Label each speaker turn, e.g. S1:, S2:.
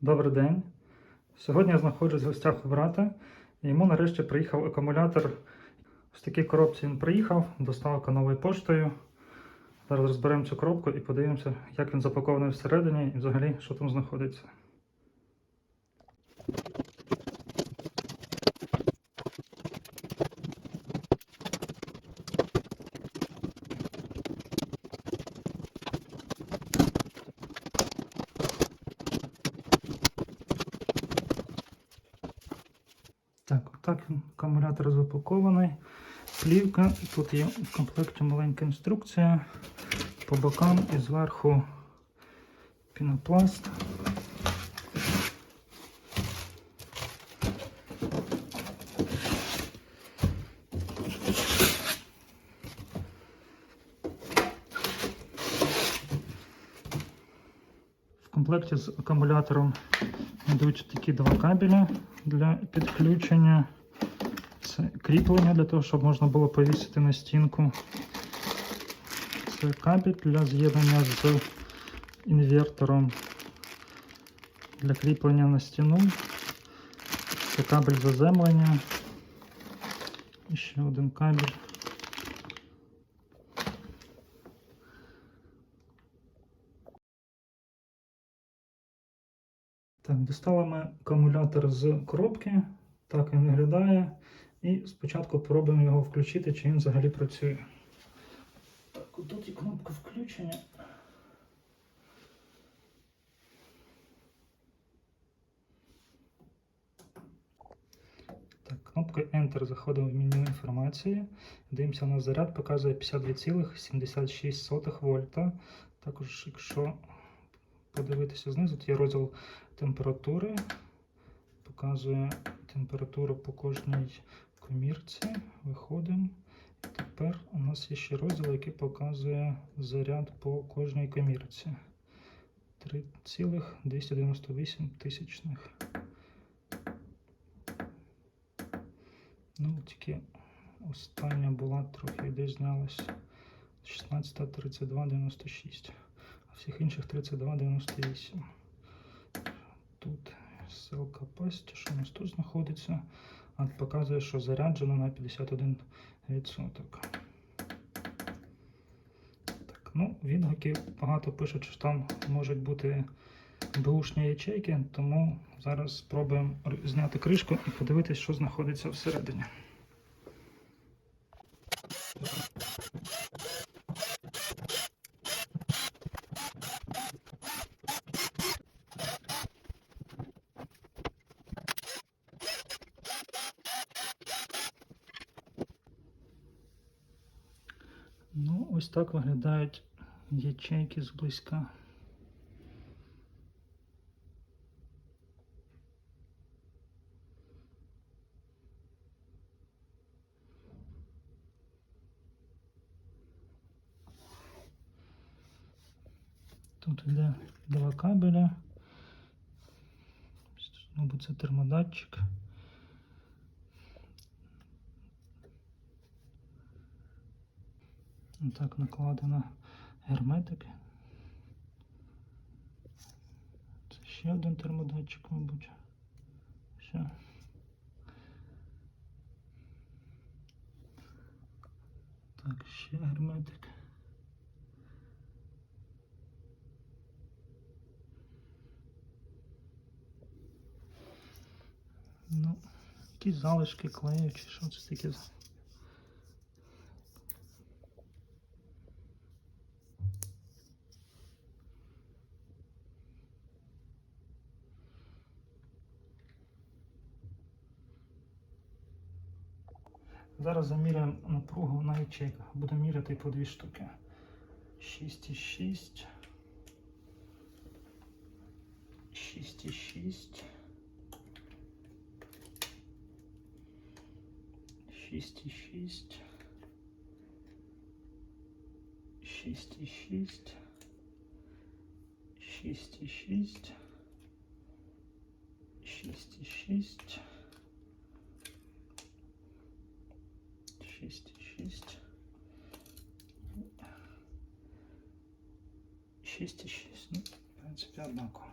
S1: Добрий день. Сьогодні я знаходжусь в гостях у брата, і йому нарешті приїхав акумулятор. Ось такій коробці він приїхав, доставка новою поштою. Зараз розберемо цю коробку і подивимося, як він запакований всередині і взагалі, що там знаходиться. Так, акумулятор запакований. Плівка. Тут є в комплекті маленька інструкція. По бокам і зверху пінопласт. В комплекті з акумулятором йдуть такі два кабеля для підключення. Це кріплення для того, щоб можна було повісити на стінку. Це кабель для з'єднання з інвертором для кріплення на стіну. Це кабель заземлення. І ще один кабель. Так, достали ми акумулятор з коробки. Так він виглядає. І спочатку спробуємо його включити, чи він взагалі працює. Так, тут є кнопка включення. Так, кнопкою Enter заходимо в меню інформації. Дивимося на заряд, показує 52,76 вольта. Також, якщо подивитися знизу, тут є розділ температури. Показує температуру по кожній комірці. Виходимо. Тепер у нас є ще розділ, який показує заряд по кожній комірці. 3,298 тисячних. Ну, тільки остання була трохи десь знялась 16.32,96, а всіх інших 32,98. Тут ссылка пасті, що у нас тут знаходиться. А показує, що заряджено на 51%. Так, ну, відгуки багато пишуть, що там можуть бути бушні ячейки, тому зараз спробуємо зняти кришку і подивитися, що знаходиться всередині. Ну, ось так виглядають ячейки зблизька. Тут йде два кабеля. Мабуть, це термодатчик. Так накладено герметик. Це ще один термодатчик, мабуть. Все. Так, ще герметик. Ну, якісь залишки клею чи що це таке? Зараз заміряємо напругу на ячейках. Будемо міряти по дві штуки. 6,6. 6,6. 6,6. 6,6. 6,6. 6,6. 6, 6. 6 і 6. Ну, в принципі, однаково.